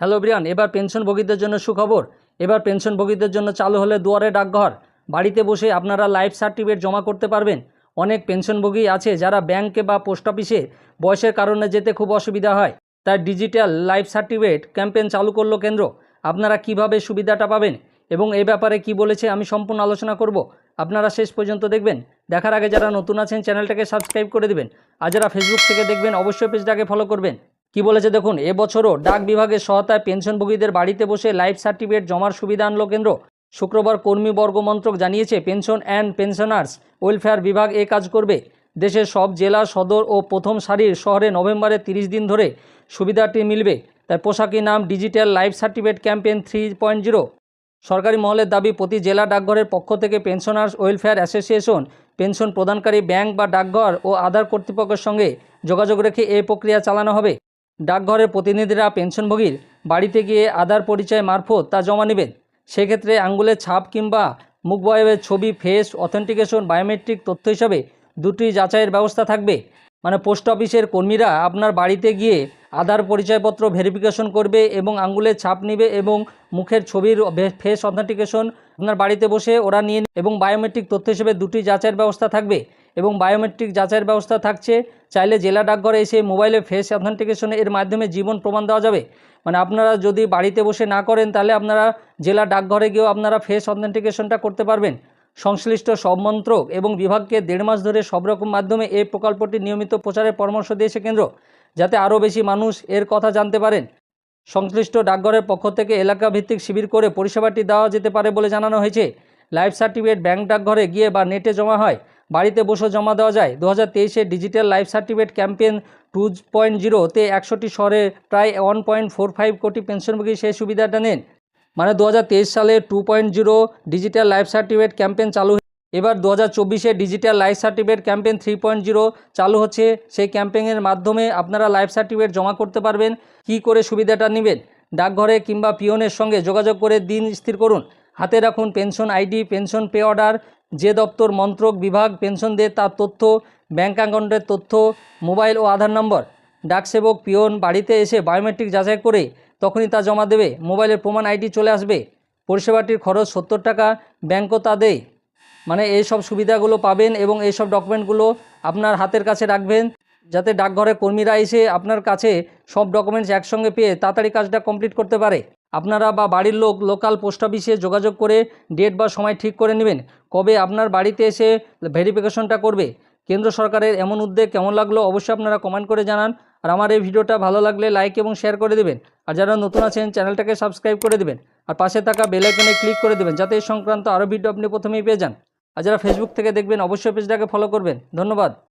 Hello Brian, এবার পেনশনভোগীদের জন্য সুখবর। এবার পেনশনভোগীদের জন্য চালু হলে দুয়ারে ডাকঘর। বাড়িতে বসে আপনারা লাইফ সার্টিফিকেট জমা করতে পারবেন। অনেক পেনশনভোগী আছে যারা ব্যাংকে বা পোস্ট অফিসে বয়সের কারণে যেতে খুব অসুবিধা হয়। তাই ডিজিটাল লাইফ সার্টিফিকেট ক্যাম্পেন চালু করল কেন্দ্র। আপনারা কীভাবে সুবিধাটা পাবেন এবং এ ব্যাপারে কি বলেছে আমি সম্পূর্ণ আলোচনা করব। আপনারা শেষ পর্যন্ত দেখবেন। দেখার আগে যারা নতুন আছেন চ্যানেলটাকে সাবস্ক্রাইব করে দেবেন। আর যারা ফেসবুক থেকে দেখবেন, অবশ্যই পেজটাকে ফলো করবেন। কি বলেছে দেখুন, এবছরও ডাক বিভাগের সহায়তায় পেনশনভোগীদের বাড়িতে বসে লাইফ সার্টিফিকেট জমার সুবিধা আনলো কেন্দ্র। শুক্রবার কর্মীবর্গ মন্ত্রক জানিয়েছে, পেনশন অ্যান্ড পেনশনার্স ওয়েলফেয়ার বিভাগ এ কাজ করবে। দেশের সব জেলা, সদর ও প্রথম সারির শহরে নভেম্বরের তিরিশ দিন ধরে সুবিধাটি মিলবে। তার পোশাকি নাম digital life certificate campaign three point zero. সরকারি মহলের দাবি, প্রতি জেলা ডাকঘরের পক্ষ থেকে পেনশনার্স ওয়েলফেয়ার অ্যাসোসিয়েশন পেনশন প্রদানকারী ব্যাংক বা ডাকঘর ও আধার কর্তৃপক্ষের সঙ্গে যোগাযোগ রেখে এই প্রক্রিয়া চালানো হবে। ডাকঘরের প্রতিনিধিরা পেনশনভোগীর বাড়িতে গিয়ে আধার পরিচয় মারফত তা জমা নেবেন। সেক্ষেত্রে আঙ্গুলের ছাপ কিংবা মুখবয়বের ছবি ফেস অথেন্টিকেশন বায়োমেট্রিক তথ্য হিসাবে দুটি যাচাইয়ের ব্যবস্থা থাকবে। মানে পোস্ট অফিসের কর্মীরা আপনার বাড়িতে গিয়ে আধার পরিচয়পত্র ভেরিফিকেশন করবে এবং আঙ্গুলের ছাপ নেবে এবং মুখের ছবির ফেস অথেন্টিকেশন আপনার বাড়িতে বসে ওরা নিয়ে এবং বায়োমেট্রিক তথ্য হিসেবে দুটি যাচাইয়ের ব্যবস্থা থাকবে এবং বায়োমেট্রিক যাচাইয়ের ব্যবস্থা থাকছে। চাইলে জেলা ডাকঘরে এসে মোবাইলে ফেস অথেন্টিকেশন এর মাধ্যমে জীবন প্রমাণ দেওয়া যাবে। মানে আপনারা যদি বাড়িতে বসে না করেন তাহলে আপনারা জেলা ডাকঘরে গিয়েও আপনারা ফেস অথেন্টিকেশনটা করতে পারবেন। সংশ্লিষ্ট সব মন্ত্রক এবং বিভাগকে দেড় মাস ধরে সব রকম মাধ্যমে এই প্রকল্পটি নিয়মিত প্রচারের পরামর্শ দিয়েছে কেন্দ্র, যাতে আরও বেশি মানুষ এর কথা জানতে পারেন। সংশ্লিষ্ট ডাকঘরের পক্ষ থেকে এলাকা ভিত্তিক শিবির করে পরিষেবাটি দেওয়া যেতে পারে বলে জানানো হয়েছে। লাইফ সার্টিফিকেট ব্যাংক ডাকঘরে গিয়ে বা নেটে জমা হয়, বাড়িতে বসে জমা দেওয়া যায়। দু হাজার digital life certificate campaign two point জিরোতে একশোটি শহরে প্রায় ওয়ান পয়েন্ট ফোর ফাইভ কোটি পেনশনভোগী সেই সুবিধাটা নেন। মানে দু হাজার তেইশ সালে two point zero digital life certificate campaign চালু এবার দু হাজার চব্বিশে digital life certificate campaign three point zero চালু হচ্ছে। সেই ক্যাম্পেইনের মাধ্যমে আপনারা লাইফ সার্টিফিকেট জমা করতে পারবেন। কি করে সুবিধাটা নেবেন? ডাকঘরে কিংবা পিওনের সঙ্গে যোগাযোগ করে দিন স্থির করুন। হাতে রাখুন pension ID, pension pay order, যে দপ্তর, মন্ত্রক, বিভাগ, পেনশন দেয় তার তথ্য ব্যাঙ্ক অ্যাকাউন্টের তথ্য, মোবাইল ও আধার নম্বর। ডাকসেবক পিয়ন বাড়িতে এসে বায়োমেট্রিক যাচাই করে তখনই তা জমা দেবে। মোবাইলের প্রমাণ আইডি চলে আসবে। পরিষেবাটির খরচ সত্তর টাকা ব্যাঙ্কও তা দেয়। মানে এই সব সুবিধাগুলো পাবেন এবং এই সব ডকুমেন্টগুলো আপনার হাতের কাছে রাখবেন, যাতে ডাকঘরের কর্মীরা এসে আপনার কাছে সব ডকুমেন্টস একসঙ্গে পেয়ে তাড়াতাড়ি কাজটা কমপ্লিট করতে পারে। আপনারা বা বাড়ির লোক লোকাল পোস্ট অফিসে যোগাযোগ করে ডেট বা সময় ঠিক করে নেবেন, কবে আপনার বাড়িতে এসে ভেরিফিকেশনটা করবে। কেন্দ্র সরকারের এমন উদ্যোগ কেমন লাগল অবশ্যই আপনারা কমেন্ট করে জানান। আর আমার এই ভিডিওটা ভালো লাগলে লাইক এবং শেয়ার করে দেবেন। আর যারা নতুন আছেন চ্যানেলটাকে সাবস্ক্রাইব করে দেবেন। আর পাশে থাকা বেলাইকনে ক্লিক করে দেবেন, যাতে এই সংক্রান্ত আরও ভিডিও আপনি প্রথমেই পেয়ে যান। আর যারা ফেসবুক থেকে দেখবেন, অবশ্যই পেজটাকে ফলো করবেন। ধন্যবাদ।